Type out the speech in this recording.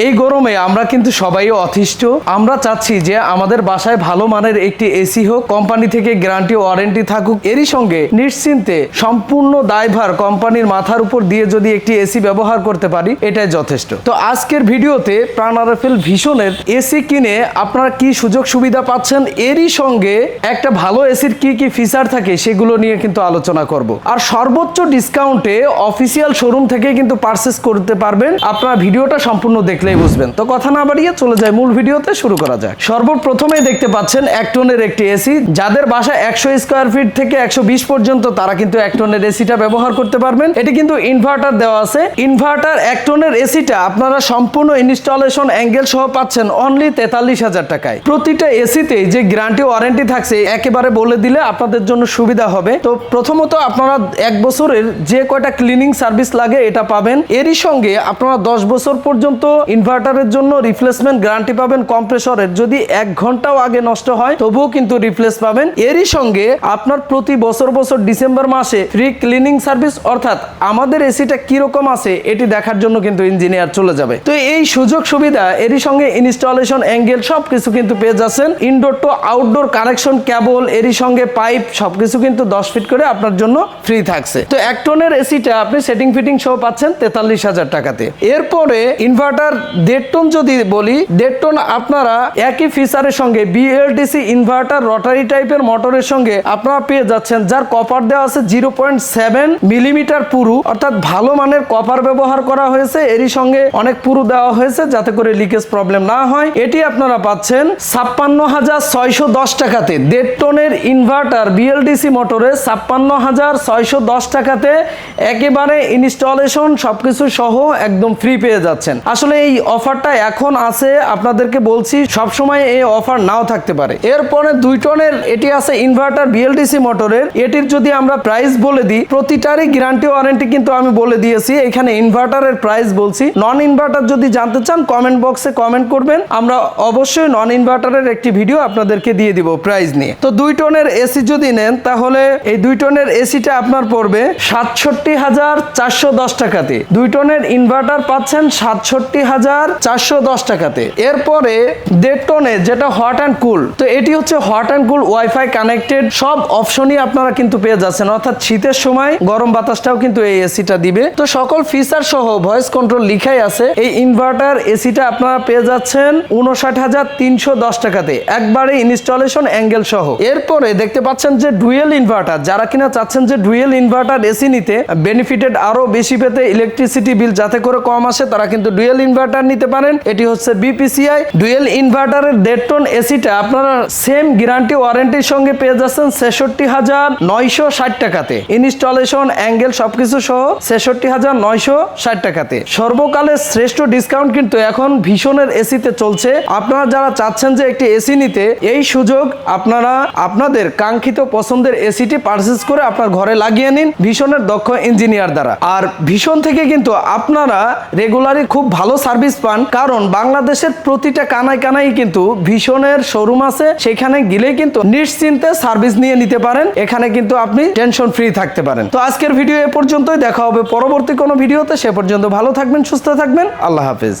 এই গরমে আমরা কিন্তু সবাই অতিষ্ঠ। আমরা চাচ্ছি যে আমাদের বাসায় ভালো মানের একটি এসি হোক, কোম্পানি থেকে গ্যারান্টি, ওয়ারেন্টি থাকুক। এরই সঙ্গে নিশ্চিন্তে সম্পূর্ণ দায়ভার কোম্পানির মাথার উপর দিয়ে যদি একটি এসি ব্যবহার করতে পারি, এটাই যথেষ্ট। তো আজকের ভিডিওতে প্রাণ আরএফএল ভীষণের এসি কিনে আপনারা কি সুযোগ সুবিধা পাচ্ছেন? এরই সঙ্গে একটা ভালো এসির কি কি ফিচার থাকে সেগুলো নিয়ে কিন্তু আলোচনা করব। আর সর্বোচ্চ ডিসকাউন্টে অফিসিয়াল শোরুম থেকে কিন্তু পারচেস করতে পারবেন। আপনারা ভিডিওটা সম্পূর্ণ দেখলেই বুঝবেন। তো কথা না বাড়িয়ে চলে যায় মূল ভিডিওতে, শুরু করা যাক। সর্বপ্রথমে দেখতে পাচ্ছেন এক টনের একটি এসি যাদের বাসা একশো স্কোয়ার ফিট থেকে একশো বিশ পর্যন্ত, তারা কিন্তু এক টনের এসিটা ব্যবহার করতে পারবেন। এটি কিন্তু ইনভার্টার দেওয়া আছে। ইনভার্টার এক টনের এসিটা আপনারা সম্পূর্ণ ইনস্টলেশন অ্যাঙ্গেল সহ পাচ্ছেন অনলি তেতাল্লিশ হাজার টাকায়। প্রতিটা এসিতে যে গ্যারান্টি ওয়ারেন্টি থাকছে একেবারে বলে দিলে আপনাদের জন্য সুবিধা হবে। তো প্রথমত আপনারা এক বছরের যে কয়টা ক্লিনিং সার্ভিস লাগে, এটা পাবেন। এরই সঙ্গে আপনারা দশ বছর পর্যন্ত ইনভার্টারের জন্য রিপ্লেসমেন্ট গ্যারান্টি পাবেন কম্প্রেসরের। যদি এক ঘন্টাও আগে নষ্ট হয়, তবুও কিন্তু রিপ্লেস পাবেন। এরই সঙ্গে আপনার প্রতি বছর বছর ডিসেম্বর মাসে ফ্রি ক্লিনিং সার্ভিস অর্থাৎ আমাদের এসিটা কীরকম আছে, এটি দেখার জন্য কিন্তু ইঞ্জিনিয়ার চলে যাবে। তো এই সুযোগ সুবিধা, এরই সঙ্গে ইনস্টলেশন অ্যাঙ্গেল সব কিছু কিন্তু পেয়ে যাচ্ছেন। Indoor to outdoor connection cable এরই সঙ্গে পাইপ সবকিছু কিন্তু দশ ফিট করে আপনার জন্য ফ্রি থাকছে। তো এক টনের এসিটা আপনি সেটিং ফিটিং সহ পাচ্ছেন তেতাল্লিশ হাজার টাকাতে। এরপরে ইনভার্টার দেড় টন যদি বলি, দেড় টন আপনারা একই ফিচারের সঙ্গে বিএলডিসি ইনভার্টার রটারি টাইপের মোটরের সঙ্গে আপনারা পেয়ে যাচ্ছেন, যার কপার দেওয়া আছে জিরো পয়েন্ট সেভেন মিলিমিটার পুরু। অর্থাৎ ভালো মানের কপার ব্যবহার করা হয়েছে। এরই সঙ্গে অনেক পুরু দেওয়া হয়েছে, যাতে করে লিকেজ প্রবলেম না হয়। এটি আপনারা পাচ্ছেন ছাপ্পান্ন হাজার ছয়শো দশ টাকাতে। দেড় টনের ইনভার্টার বিএলডিসি মোটরে ছাপ্পান্ন হাজার ছয়শো দশ টাকাতে একেবারে ইনস্টলেশন সবকিছু সহ একদম ফ্রি পেয়ে যাচ্ছেন। আসলে এই অফারটা এখন আছে, আপনাদেরকে বলছি সব সময় এই অফার নাও থাকতে পারে। এরপরে দুই টনের, এটি আছে ইনভার্টার বিএলডিসি মোটরের। এটির যদি আমরা প্রাইস বলে দিই, প্রতিটারই গ্যারান্টি ওয়ারেন্টি কিন্তু আমি বলে দিয়েছি। এখানে ইনভার্টারের প্রাইস বলছি। নন ইনভার্টার যদি জানতে চান, কমেন্ট বক্সে কমেন্ট করবেন। আমরা অবশ্যই নন ইনভার্টারের একটি ভিডিও আপনাদেরকে দিয়ে দিব প্রাইস নিয়ে। তো দুই টনের এসি যদি নেন, তাহলে এই দুই টনের এসিটা আপনার পড়বে সাতষট্টি হাজার চারশো দশ টাকাতে। দুই টনের ইনভার্টার পাচ্ছেন সাতষট্টি হাজার চারশো দশ টাকাতে। এরপরে দেড় টনে যেটা হট অ্যান্ড কুল তো এটি হচ্ছে hot and cool wifi connected সব অপশনই আপনারা কিন্তু পেয়ে যাচ্ছেন। অর্থাৎ শীতের সময় গরম বাতাসটাও কিন্তু এই এসিটা দিবে। তো সকল ফিচার সহ ভয়েস কন্ট্রোল লিখাই আছে। এই ইনভার্টার এসিটা আপনারা পেয়ে যাচ্ছেন উনষাট হাজার তিনশো দশ টাকাতে। একবারে ইনস্টলেশন অ্যাঙ্গেল সহ। এরপরে দেখতে পাচ্ছেন যে ডুয়েল ইনভার্টার যারা কিনা চাচ্ছেন যে ডুয়েল ইনভার্টার এসি নিতে বেনিফিটেড আরও বেশি পেতে ইলেকট্রিসিটি বিল যাতে করে কম আসে, তারা কিন্তু ডুয়েল ইনভার্টার নিতে পারেন। এটি হচ্ছে বিপিসিআই ডুয়েল ইনভার্টারের দেড় টন এসিটা আপনারা সেম গ্যারান্টি ওয়ারেন্টির সঙ্গে পেয়ে যাচ্ছেন ছেষট্টি হাজার নয়শো ষাট টাকাতে। ইনস্টলেশন অ্যাঙ্গেল সবকিছু সহ ছেষট্টি হাজার নয়শো ষাট টাকাতে। সর্বকালের শ্রেষ্ঠ ডিসকাউন্ট কিন্তু এখন ভীষণের এসিতে চলছে। আপনারা যারা চাচ্ছেন যে একটি এসি নিতে, এই সুযোগ আপনারা আপনাদের কাঙ্ক্ষিত পছন্দের এসিটি পারচেস করে আপনার ঘরে লাগিয়ে নিন ভীষণের দক্ষ ইঞ্জিনিয়ার দ্বারা। আর ভীষণ থেকে কিন্তু আপনারা রেগুলারই খুব ভালো সার্ভিস পান, কারণ বাংলাদেশের প্রতিটা কানায় কানাই কিন্তু ভীষণের শোরুম আছে, সেখানে গেলে কিন্তু নিশ্চিন্তে সার্ভিস নিয়ে নিতে পারেন, এখানে কিন্তু আপনি টেনশন ফ্রি থাকতে পারেন। তো আজকের ভিডিও এ পর্যন্তই, দেখা হবে পরবর্তী কোনো ভিডিওতে, সে পর্যন্ত ভালো থাকবেন, সুস্থ থাকবেন, আল্লাহ হাফেজ।